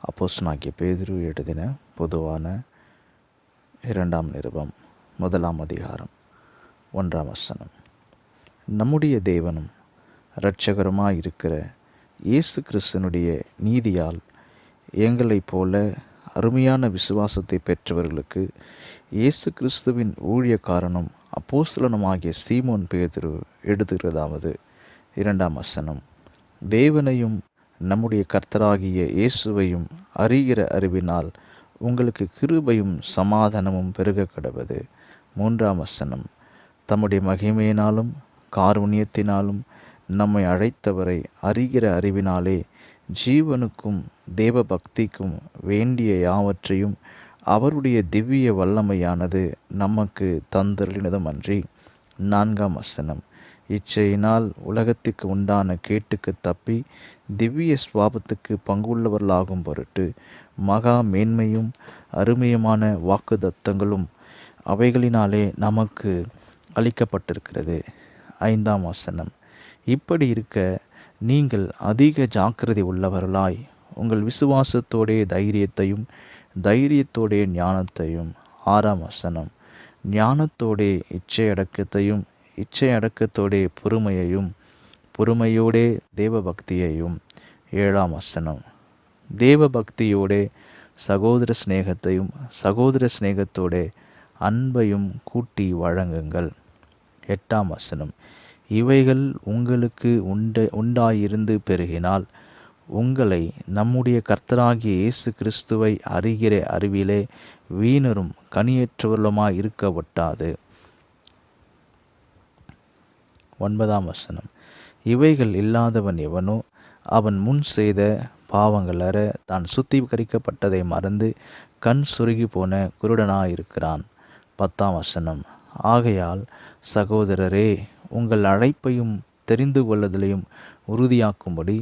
அப்போஸ்னாக்கிய பேதுரு எழுதின பொதுவான இரண்டாம் நிருபம் முதலாம் அதிகாரம் ஒன்றாம் வசனம். நம்முடைய தேவனும் இரட்சகருமாக இருக்கிற இயேசு கிறிஸ்தனுடைய நீதியால் எங்களைப் போல அருமையான விசுவாசத்தை பெற்றவர்களுக்கு இயேசு கிறிஸ்துவின் ஊழியக்காரனும் அப்போஸ்தலனுமாகிய சீமோன் பேதுரு எழுதுகிறதாவது இரண்டாம் வசனம். தேவனையும் நம்முடைய கர்த்தராகிய இயேசுவையும் அறிகிற அறிவினால் உங்களுக்கு கிருபையும் சமாதானமும் பெருக கடவது மூன்றாம் வசனம். தம்முடைய மகிமையினாலும் காருண்யத்தினாலும் நம்மை அழைத்தவரை அறிகிற அறிவினாலே ஜீவனுக்கும் தேவ பக்திக்கும் வேண்டிய யாவற்றையும் அவருடைய திவ்ய வல்லமையானது நமக்கு தந்தருளினதுமன்றி. நான்காம் வசனம். இச்சையினால் உலகத்திற்கு உண்டான கேட்டுக்கு தப்பி திவ்ய ஸ்வாபத்துக்கு பங்குள்ளவர்களாகும் பொருட்டு மகா மேன்மையும் அருமையுமான வாக்குதத்தங்களும் அவைகளினாலே நமக்கு அளிக்கப்பட்டிருக்கிறது. ஐந்தாம் வசனம். இப்படி இருக்க நீங்கள் அதிக ஜாக்கிரதை உள்ளவர்களாய் உங்கள் விசுவாசத்தோடைய தைரியத்தையும் தைரியத்தோடைய ஞானத்தையும். ஆறாம் வசனம். ஞானத்தோடைய இச்சை அடக்கத்தையும் இச்சை அடக்கத்தோடே பொறுமையையும் பொறுமையோடே தேவபக்தியையும். ஏழாம் வசனம். தேவபக்தியோடே சகோதர சிநேகத்தையும் சகோதர சிநேகத்தோடே அன்பையும் கூட்டி வழங்குங்கள். எட்டாம் வசனம். இவைகள் உங்களுக்கு உண்ட உண்டாயிருந்து பெருகினால் உங்களை நம்முடைய கர்த்தராகிய இயேசு கிறிஸ்துவை அறிகிற அறிவிலே வீணரும் கனியற்றவர்களுமாய் இருக்க ஒட்டாது. ஒன்பதாம் வசனம். இவைகள் இல்லாதவன் எவனோ அவன் முன் செய்த பாவங்கள் அற தான் சுத்திகரிக்கப்பட்டதை மறந்து கண் சுருகி போன குருடனாயிருக்கிறான். பத்தாம் வசனம். ஆகையால் சகோதரரே உங்கள் அழைப்பையும் தெரிந்து கொள்ளுதலையும் உறுதியாக்கும்படி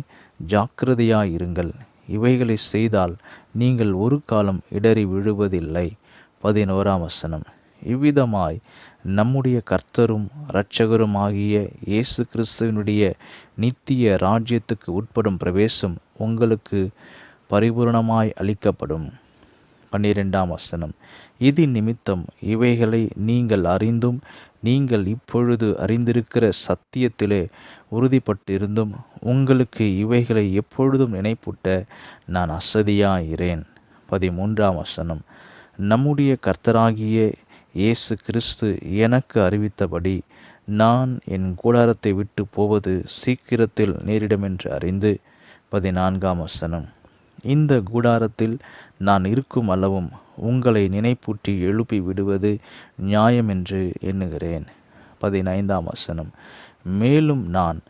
ஜாக்கிரதையாயிருங்கள். இவைகளை செய்தால் நீங்கள் ஒரு காலம் இடறி விழுவதில்லை. பதினோராம் வசனம். இவ்விதமாய் நம்முடைய கர்த்தரும் இரட்சகருமாகிய இயேசு கிறிஸ்துவனுடைய நித்திய ராஜ்யத்துக்கு உட்படும் பிரவேசம் உங்களுக்கு பரிபூர்ணமாய் அளிக்கப்படும். பன்னிரெண்டாம் வசனம். இது நிமித்தம் இவைகளை நீங்கள் அறிந்தும் நீங்கள் இப்பொழுது அறிந்திருக்கிற சத்தியத்திலே உறுதிப்பட்டிருந்தும் உங்களுக்கு இவைகளை எப்பொழுதும் நினைப்பூட்ட நான் அசதியாயிரேன் பதிமூன்றாம் வசனம். நம்முடைய கர்த்தராகிய இயேசு கிறிஸ்து எனக்கு அறிவித்தபடி நான் என் கூடாரத்தை விட்டு போவது சீக்கிரத்தில் நேரிடுமென்று அறிந்து பதினான்காம் வசனம். இந்த கூடாரத்தில் நான் இருக்கும் அளவும் உங்களை நினைப்பூட்டி எழுப்பி விடுவது நியாயம் என்று எண்ணுகிறேன். பதினைந்தாம் வசனம். மேலும் நான்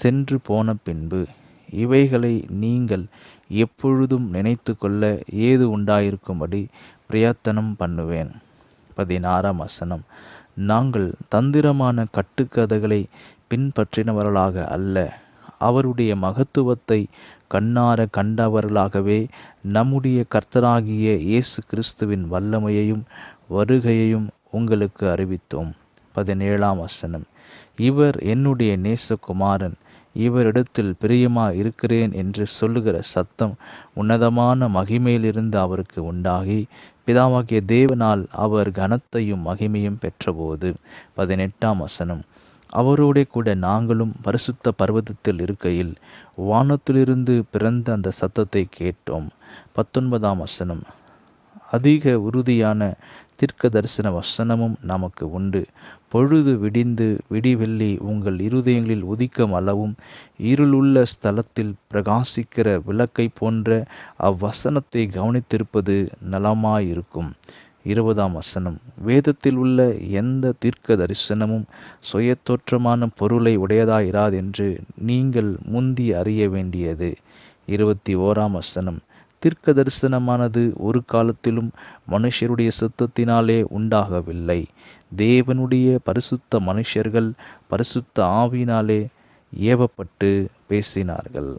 சென்று போன பின்பு இவைகளை நீங்கள் எப்பொழுதும் நினைத்து கொள்ள ஏது உண்டாயிருக்கும்படி பிரயத்தனம் பண்ணுவேன். பதினாறாம் வசனம் நாங்கள் தந்திரமான கட்டுக்கதைகளை பின்பற்றினவர்களாக அல்ல அவருடைய மகத்துவத்தை கண்ணார கண்டவர்களாகவே நம்முடைய கர்த்தராகிய இயேசு கிறிஸ்துவின் வல்லமையையும் வருகையையும் உங்களுக்கு அறிவித்தோம். பதினேழாம் வசனம் இவர் என்னுடைய நேசகுமாரன் இவரிடத்தில் பிரியமா இருக்கிறேன் என்று சொல்லுகிற சத்தம் உன்னதமான மகிமையிலிருந்து அவருக்கு உண்டாகி பிதாவாகிய தேவனால் அவர் கனத்தையும் மகிமையும் பெற்றபோது பதினெட்டாம் வசனம். அவரோட கூட நாங்களும் பரிசுத்த பர்வதத்தில் இருக்கையில் வானத்திலிருந்து பிறந்த அந்த சத்தத்தை கேட்டோம். பத்தொன்பதாம் வசனம். அதிக உறுதியான தீர்க்க தரிசன வசனமும் நமக்கு உண்டு. பொழுது விடிந்து விடிவெள்ளி உங்கள் இருதயங்களில் உதிக்கும் அளவும் இருளுள்ள ஸ்தலத்தில் பிரகாசிக்கிற விளக்கை போன்ற அவ்வசனத்தை கவனித்திருப்பது நலமாயிருக்கும். இருபதாம் வசனம். வேதத்தில் உள்ள எந்த தீர்க்க தரிசனமும் சுயத்தோற்றமான பொருளை உடையதாயிராதென்று நீங்கள் முந்தி அறிய வேண்டியது. இருபத்தி ஓராம் வசனம். தீர்க்க தரிசனமானது ஒரு காலத்திலும் மனுஷருடைய சுத்தத்தினாலே உண்டாகவில்லை. தேவனுடைய பரிசுத்த மனுஷர்கள் பரிசுத்த ஆவினாலே ஏவப்பட்டு பேசினார்கள்.